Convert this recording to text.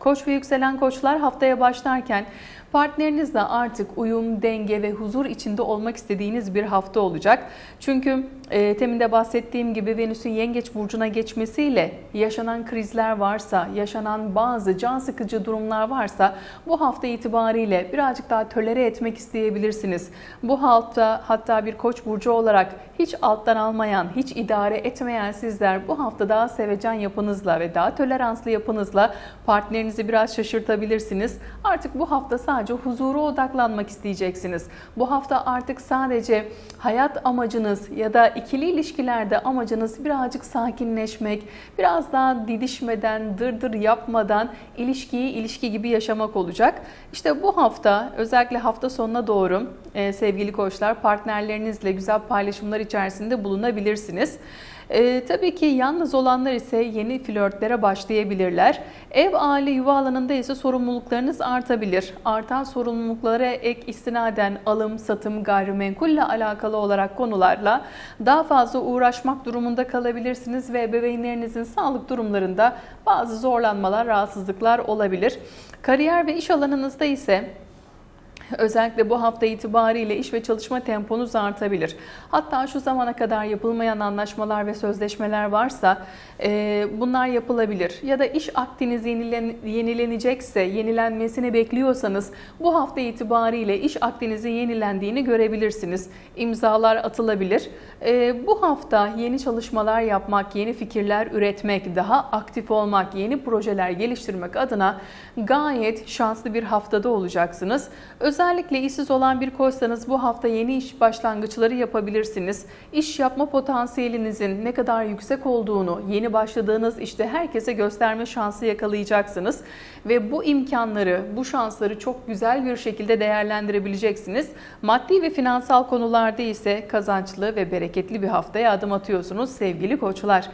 Koç ve yükselen koçlar haftaya başlarken partnerinizle artık uyum, denge ve huzur içinde olmak istediğiniz bir hafta olacak. Çünkü e, teminde bahsettiğim gibi Venüs'ün Yengeç burcuna geçmesiyle yaşanan krizler varsa, yaşanan bazı can sıkıcı durumlar varsa bu hafta itibariyle birazcık daha tölere etmek isteyebilirsiniz. Bu hafta hatta bir Koç burcu olarak hiç alttan almayan, hiç idare etmeyen sizler bu hafta daha sevecen yapınızla ve daha toleranslı yapınızla partnerinizi biraz şaşırtabilirsiniz. Artık bu hafta sadece huzura odaklanmak isteyeceksiniz. Bu hafta artık sadece hayat amacınız ya da ikili ilişkilerde amacınız birazcık sakinleşmek, biraz daha didişmeden, dırdır yapmadan ilişkiyi ilişki gibi yaşamak olacak. İşte bu hafta özellikle hafta sonuna doğru e, sevgili koçlar partnerlerinizle güzel paylaşımlar içerisinde bulunabilirsiniz. Ee, tabii ki yalnız olanlar ise yeni flörtlere başlayabilirler. Ev, aile, yuva alanında ise sorumluluklarınız artabilir. Artan sorumluluklara ek istinaden alım, satım, gayrimenkulle alakalı olarak konularla daha fazla uğraşmak durumunda kalabilirsiniz ve ebeveynlerinizin sağlık durumlarında bazı zorlanmalar, rahatsızlıklar olabilir. Kariyer ve iş alanınızda ise Özellikle bu hafta itibariyle iş ve çalışma temponuz artabilir. Hatta şu zamana kadar yapılmayan anlaşmalar ve sözleşmeler varsa e, bunlar yapılabilir. Ya da iş akdiniz yenilen, yenilenecekse, yenilenmesini bekliyorsanız bu hafta itibariyle iş akdinizin yenilendiğini görebilirsiniz. İmzalar atılabilir. E, bu hafta yeni çalışmalar yapmak, yeni fikirler üretmek, daha aktif olmak, yeni projeler geliştirmek adına gayet şanslı bir haftada olacaksınız. Özellikle işsiz olan bir koçsanız bu hafta yeni iş başlangıçları yapabilirsiniz. İş yapma potansiyelinizin ne kadar yüksek olduğunu yeni başladığınız işte herkese gösterme şansı yakalayacaksınız. Ve bu imkanları, bu şansları çok güzel bir şekilde değerlendirebileceksiniz. Maddi ve finansal konularda ise kazançlı ve bereketli bir haftaya adım atıyorsunuz sevgili koçlar.